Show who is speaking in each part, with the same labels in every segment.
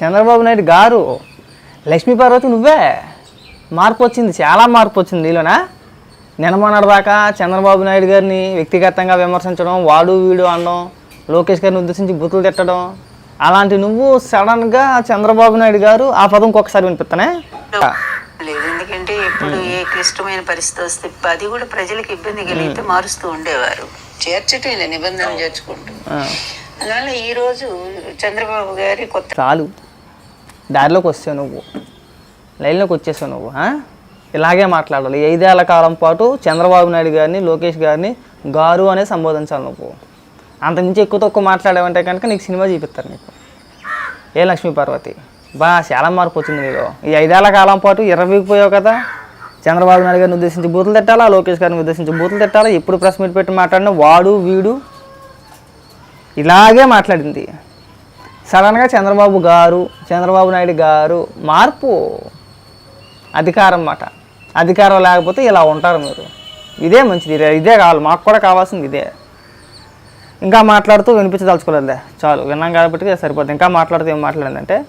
Speaker 1: చంద్రబాబు నాయుడు గారు లక్ష్మీ పార్వతి నువ్వే? మార్పు వచ్చింది చాలా మార్పు వచ్చింది నీలోనా దాకా చంద్రబాబు నాయుడు గారిని వ్యక్తిగతంగా విమర్శించడం వాడు వీడు అనడం లోకేష్ గారిని ఉద్దేశించి బుతులు తిట్టడం అలాంటి నువ్వు సడన్గా చంద్రబాబు నాయుడు గారు ఆ పదం ఇంకొకసారి వినిపిస్తానే?
Speaker 2: లేదు ఎందుకంటే ఎప్పుడు ఏ క్లిష్టమైన పరిస్థితి వస్తే అది కూడా ప్రజలకు ఇబ్బంది కలిగితే మారుస్తూ ఉండేవారు. చేర్చటం నిబంధన చేర్చుకుంటూ.
Speaker 1: ఆ,
Speaker 2: ఈ రోజు చంద్రబాబు గారి కొత్త
Speaker 1: చాలు. దారిలోకి వస్తావు నువ్వు. లైన్లోకి వచ్చేసావు నువ్వు ఇలాగే మాట్లాడాలి. ఐదేళ్ళ కాలం పాటు చంద్రబాబు నాయుడు గారిని లోకేష్ గారిని గారు అనే సంబోధించాలి నువ్వు. అంతకుమించి ఎక్కువ తక్కువ మాట్లాడావంటే కనుక నీకు సినిమా చూపిస్తారు నీకు. ఏ లక్ష్మీ పార్వతి బా చాలా మార్పు వచ్చింది నీలో. ఈ ఐదేళ్ళ కాలం పాటు ఇరవైపోయావు కదా. చంద్రబాబు నాయుడు గారిని ఉద్దేశించి బూతులు తిట్టాలా? లోకేష్ గారిని ఉద్దేశించి బూతులు తిట్టాలా? ఎప్పుడు ప్రెస్ మీట్ పెట్టి మాట్లాడినా వాడు వీడు ఇలాగే మాట్లాడింది. సడన్గా చంద్రబాబు గారు చంద్రబాబు నాయుడు గారు మార్పు అధికారం మాట. అధికారం లేకపోతే ఇలా ఉంటారు మీరు. ఇదే మంచిది. ఇదే కావాలి. మాకు కూడా కావాల్సింది ఇదే. ఇంకా మాట్లాడుతూ వినిపించదలుచుకోలేదులే. చాలు. విన్నాం కాబట్టి సరిపోతుంది ఇంకా మాట్లాడుతూ ఏం మాట్లాడిందంటే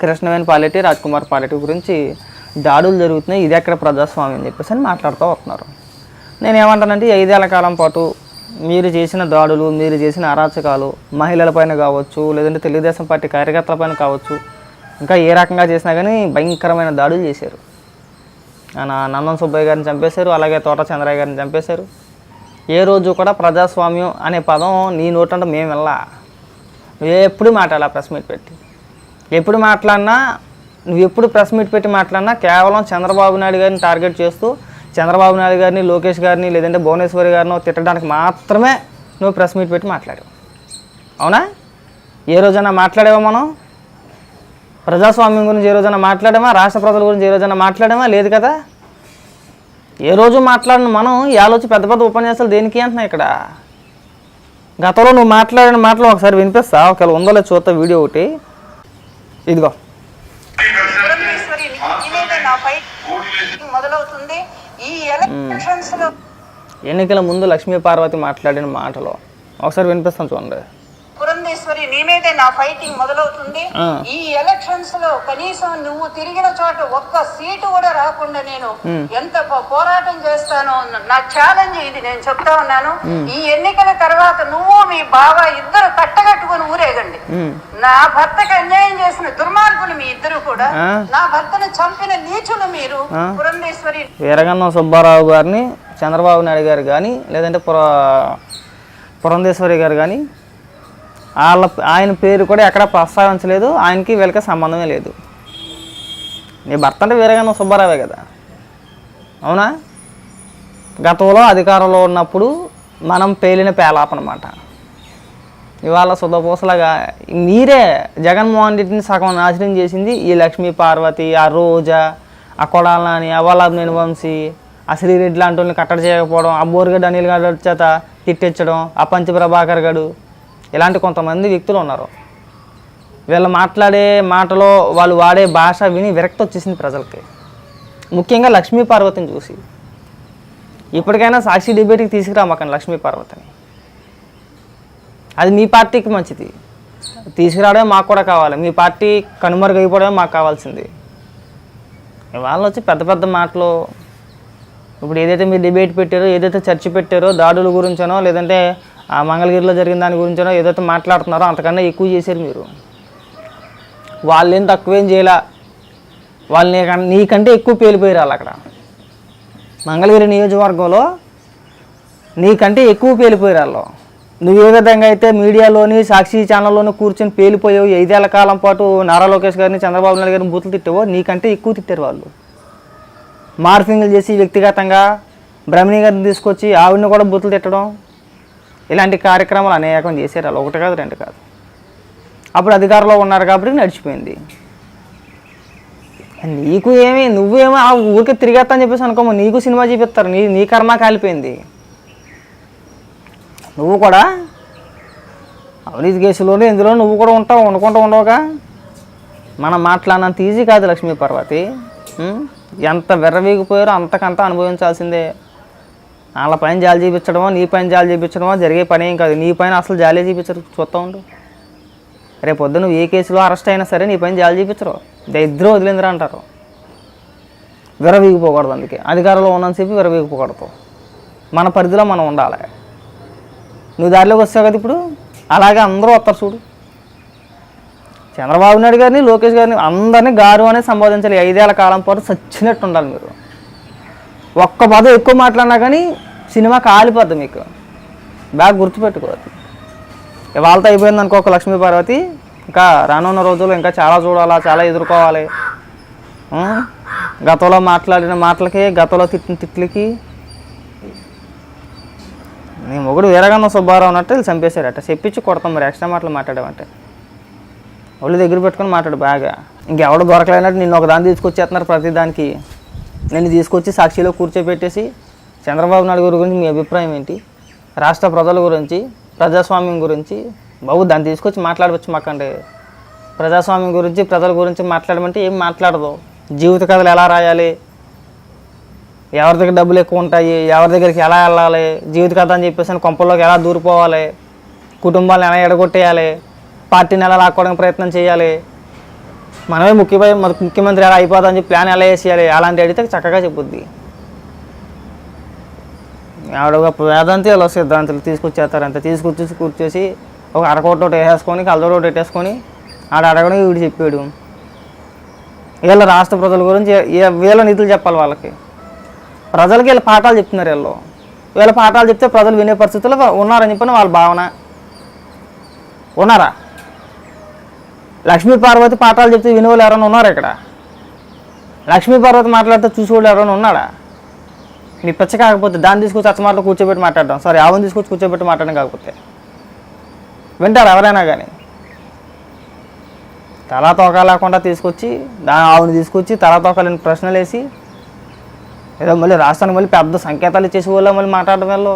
Speaker 1: కృష్ణవేణి పాలెటి రాజ్కుమార్ పాలెట్టి గురించి దాడులు జరుగుతున్నాయి. ఇది ఎక్కడ ప్రజాస్వామ్యం అని చెప్పేసి అని మాట్లాడుతూ వస్తున్నారు. నేను ఏమంటానంటే ఐదేళ్ళ కాలం పాటు మీరు చేసిన దాడులు మీరు చేసిన అరాచకాలు మహిళలపైన కావచ్చు లేదంటే తెలుగుదేశం పార్టీ కార్యకర్తలపైన కావచ్చు ఇంకా ఏ రకంగా చేసినా కానీ భయంకరమైన దాడులు చేశారు. ఆయన నందన్ సుబ్బయ్య గారిని చంపేశారు అలాగే తోట చంద్రయ్య గారిని చంపేశారు. ఏ రోజు కూడా ప్రజాస్వామ్యం అనే పదం నీ నోటంటే మేము వెళ్ళా నువ్వు ఎప్పుడు మాట్లాడాలి ప్రెస్ మీట్ పెట్టి? ఎప్పుడు మాట్లాడినా నువ్వు ఎప్పుడు ప్రెస్ మీట్ పెట్టి మాట్లాడినా కేవలం చంద్రబాబు నాయుడు గారిని టార్గెట్ చేస్తూ చంద్రబాబు నాయుడు గారిని లోకేష్ గారిని లేదంటే భువనేశ్వరి గారిని తిట్టడానికి మాత్రమే నువ్వు ప్రెస్ మీట్ పెట్టి మాట్లాడావు. అవునా? ఏ రోజైనా మాట్లాడావా మనం? ప్రజాస్వామ్యం గురించి ఏ రోజైనా మాట్లాడామా? రాష్ట్ర ప్రజల గురించి ఏ రోజైనా మాట్లాడామా? లేదు కదా? ఏ రోజు మాట్లాడిన మనం? ఈ పెద్ద పెద్ద ఉపన్యాసాలు దేనికి అంటున్నా ఇక్కడ? గతంలో నువ్వు మాట్లాడిన మాటలు ఒకసారి వినిపిస్తా. ఒకవేళ ఉందో లేదో చూస్తా వీడియో ఒకటి. ఇదిగో.
Speaker 2: మొదలవుతుంది. ఈ ఎలక్షన్స్లో
Speaker 1: ఎన్నికల ముందు లక్ష్మీ పార్వతి మాట్లాడిన మాటలు. ఒకసారి వినిపిస్తాను చూడండి.
Speaker 2: పురంధేశ్వరి నీ మీదే నా ఫైటింగ్ మొదలవుతుంది. ఈ ఎలక్షన్స్లో కనీసం నువ్వు తిరిగిన చోట ఒక్క సీటు కూడా రాకుండా నేను ఎంత పోరాటం చేస్తానో నా ఛాలెంజ్ ఇది నేను చెప్తా ఉన్నాను. ఈ ఎన్నికల తర్వాత నువ్వు మీ బావ ఇద్దరు కట్టగట్టుకుని ఊరేగండి. నా భర్తకి అన్యాయం చేసిన దుర్మార్గులు మీ ఇద్దరు కూడా. నా భర్తను చంపిన నీచులు మీరు. పురంధేశ్వరి
Speaker 1: వీరగన్నం సుబ్బారావు గారిని చంద్రబాబు నాయుడు గారు కానీ లేదంటే పుర పురంధేశ్వరి గారు కానీ వాళ్ళ ఆయన పేరు కూడా ఎక్కడ ప్రస్తావించలేదు ఆయనకి వీళ్ళకి సంబంధమే లేదు నీ భర్త అంటే వీరగన్నం సుబ్బారావే కదా అవునా గతంలో అధికారంలో ఉన్నప్పుడు మనం పేలిన పేలాపనమాట ఇవాళ సుధపూసలాగా మీరే జగన్మోహన్ రెడ్డిని సగం నాశనం చేసింది ఈ లక్ష్మీ పార్వతి ఆ రోజా ఆ కొడాలని ఆ వల్లభనేని వంశీ ఆ శ్రీరెడ్డి లాంటి వాళ్ళని కట్టడి చేయకపోవడం ఆ బోరుగడ్డ అనిల్ గారి చేత తిట్టించడం ఆ పంచ ప్రభాకర్ గడు ఇలాంటి కొంతమంది వ్యక్తులు ఉన్నారు. వీళ్ళు మాట్లాడే మాటలో వాళ్ళు వాడే భాష విని విరక్తి వచ్చేసింది ప్రజలకి. ముఖ్యంగా లక్ష్మీ పార్వతిని చూసి. ఇప్పటికైనా సాక్షి డిబేట్కి తీసుకురామాకండి లక్ష్మీ పార్వతిని. అది మీ పార్టీకి మంచిది. తీసుకురావడమే మాకు కూడా కావాలి. మీ పార్టీ కనుమరుగైపోవడమే మాకు కావాల్సింది. ఇవాళ వచ్చి పెద్ద పెద్ద మాటలు ఇప్పుడు ఏదైతే మీరు డిబేట్ పెట్టారో ఏదైతే చర్చ పెట్టారో దాడుల గురించనో లేదంటే ఆ మంగళగిరిలో జరిగిన దాని గురించనో ఏదైతే మాట్లాడుతున్నారో అంతకన్నా ఎక్కువ చేశారు మీరు. వాళ్ళేం తక్కువేం చేయలే. వాళ్ళు నీకన్ నీకంటే ఎక్కువ పేలిపోయారు వాళ్ళు అక్కడ. మంగళగిరి నియోజకవర్గంలో నీకంటే ఎక్కువ పేలిపోయారు వాళ్ళు. నువ్వు ఏ విధంగా అయితే మీడియాలోని సాక్షి ఛానల్లోని కూర్చొని పేలిపోయావు ఐదేళ్ళ కాలం పాటు నారా లోకేష్ గారిని చంద్రబాబు నాయుడు గారిని బూతులు తిట్టావో? నీకంటే ఎక్కువ తిట్టారు వాళ్ళు. మార్ఫింగ్లు చేసి వ్యక్తిగతంగా బ్రహ్మిణి గారిని తీసుకొచ్చి ఆవిడని కూడా బూతులు తిట్టడం ఇలాంటి కార్యక్రమాలు అనేకం చేశారు. వాళ్ళు ఒకటి కాదు రెండు కాదు. అప్పుడు అధికారంలో ఉన్నారు కాబట్టి నడిచిపోయింది. నీకు ఏమి నువ్వేమో ఆ ఊరికి తిరిగేస్తా అని చెప్పేసి అనుకోమో. నీకు సినిమా చూపిస్తారు. నీ నీ కర్మ కాలిపోయింది. నువ్వు కూడా? అవినీతి కేసులోనే ఇందులో నువ్వు కూడా ఉంటావు వండుకుంటూ ఉండవుగా. మనం మాట్లాడినంత ఈజీ కాదు లక్ష్మీ పార్వతి. ఎంత విర్రవీగిపోయారో అంతకంత అనుభవించాల్సిందే. వాళ్ళ పైన జాలి చూపించడమో నీ పైన జాలి చూపించడమో జరిగే పని ఏం కాదు. నీ పైన అసలు జాలి చూపించరు చూస్తూ ఉండు. రేపు పొద్దు నువ్వు ఏ కేసులో అరెస్ట్ అయినా సరే నీ పైన జాలి చూపించరు. దరిద్రం వదిలిందిరా అంటారు. విరవీగిపోకూడదు అందుకే. అధికారంలో ఉన్నంతసేపు విరవీగిపోకూడదు మన పరిధిలో మనం ఉండాలి. నువ్వు దారిలోకి వస్తావు కదా ఇప్పుడు? అలాగే అందరూ వస్తారు చూడు. చంద్రబాబు నాయుడు గారిని లోకేష్ గారిని అందరినీ గారు అనే సంబోధించాలి. ఐదేళ్ళ కాలం పాటు చచ్చినట్టు ఉండాలి మీరు. ఒక్క పదం ఎక్కువ మాట్లాడినా కానీ సినిమా కాలిపోద్ది మీకు. బాగా గుర్తుపెట్టుకోవద్దు ఇవాళతో అయిపోయింది అనుకో ఒక లక్ష్మీ పార్వతి. ఇంకా రానున్న రోజుల్లో ఇంకా చాలా చూడాలా చాలా ఎదుర్కోవాలి. గతంలో మాట్లాడిన మాటలకి గతంలో తిట్టిన తిట్లకి నీ మొగుడు వీరగన్న సుబ్బారావు అన్నట్టు వీళ్ళు చంపేశారట. చెప్పించి కొడతాం మరి ఎక్స్ట్రా మాటలు మాట్లాడమంటే. ఒళ్ళు దగ్గర పెట్టుకొని మాట్లాడు బాగా. ఇంకెవడు దొరకలేనట్టు నిన్ను ఒక దాన్ని తీసుకొచ్చేస్తున్నారు ప్రతి దానికి. నిన్ను తీసుకొచ్చి సాక్షిలో కూర్చోబెట్టేసి చంద్రబాబు నాయుడు గారి గురించి మీ అభిప్రాయం ఏంటి? రాష్ట్ర ప్రజల గురించి ప్రజాస్వామ్యం గురించి. బాబు దాన్ని తీసుకొచ్చి మాట్లాడవచ్చు మాకండి. ప్రజాస్వామ్యం గురించి ప్రజల గురించి మాట్లాడమంటే ఏం మాట్లాడదు. జీవిత కథలు ఎలా రాయాలి? ఎవరి దగ్గర డబ్బులు ఎక్కువ ఉంటాయి ఎవరి దగ్గరికి ఎలా వెళ్ళాలి జీవిత కథ అని చెప్పేసి కొంపల్లోకి ఎలా దూరిపోవాలి కుటుంబాలను ఎలా ఎడగొట్టేయాలి పార్టీని ఎలా లాక్కోవడానికి ప్రయత్నం చేయాలి మనమే ముఖ్యమైన ముఖ్యమంత్రి ఎలా అయిపోతుందని చెప్పి ప్లాన్ ఎలా వేసేయాలి అలాంటి అడిగితే చక్కగా చెప్పుద్ది. ఆవిడ ఒక వేదాంతి అలా సిద్ధాంతులు తీసుకొచ్చేస్తారు అంతే. తీసుకొచ్చేసి కూర్చేసి ఒక అరకోట ఒకటి వేసేసుకొని కలదోడు ఒకటి పెట్టేసుకొని ఆడ అడగడం వీడు చెప్పాడు. వీళ్ళ రాష్ట్ర ప్రజల గురించి వీళ్ళ నిధులు చెప్పాలి వాళ్ళకి. ప్రజలకి వీళ్ళ పాఠాలు చెప్తున్నారు వీళ్ళు. వీళ్ళ పాఠాలు చెప్తే ప్రజలు వినే పరిస్థితుల్లో ఉన్నారని చెప్పని వాళ్ళ భావన. ఉన్నారా? లక్ష్మీ పార్వతి పాఠాలు చెప్తే వినేవాళ్ళు ఎవరైనా ఉన్నారా ఇక్కడ? లక్ష్మీ పార్వతి మాట్లాడితే చూసేవాళ్ళు ఎవరైనా ఉన్నాడా మీ పిచ్చ కాకపోతే దాన్ని తీసుకొచ్చి అచ్చమాటలో కూర్చోబెట్టి మాట్లాడడం. సారీ ఆవును తీసుకొచ్చి కూర్చోబెట్టి మాట్లాడడం కాకపోతే. వింటారు ఎవరైనా కానీ తలా తోక లేకుండా తీసుకొచ్చి దా ఆవుని తీసుకొచ్చి తలా తోకలేని ప్రశ్నలు వేసి ఏదో మళ్ళీ రాష్ట్రానికి మళ్ళీ పెద్ద సంకేతాలు ఇచ్చేసి వాళ్ళు మళ్ళీ మాట్లాడడం వల్ల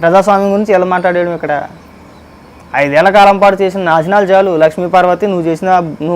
Speaker 1: ప్రజాస్వామ్యం గురించి ఎలా మాట్లాడేయడం ఇక్కడ? ఐదేళ్ళ కాలం పాటు చేసిన నాశనాలు చాలు లక్ష్మీ పార్వతి నువ్వు చేసిన నువ్వు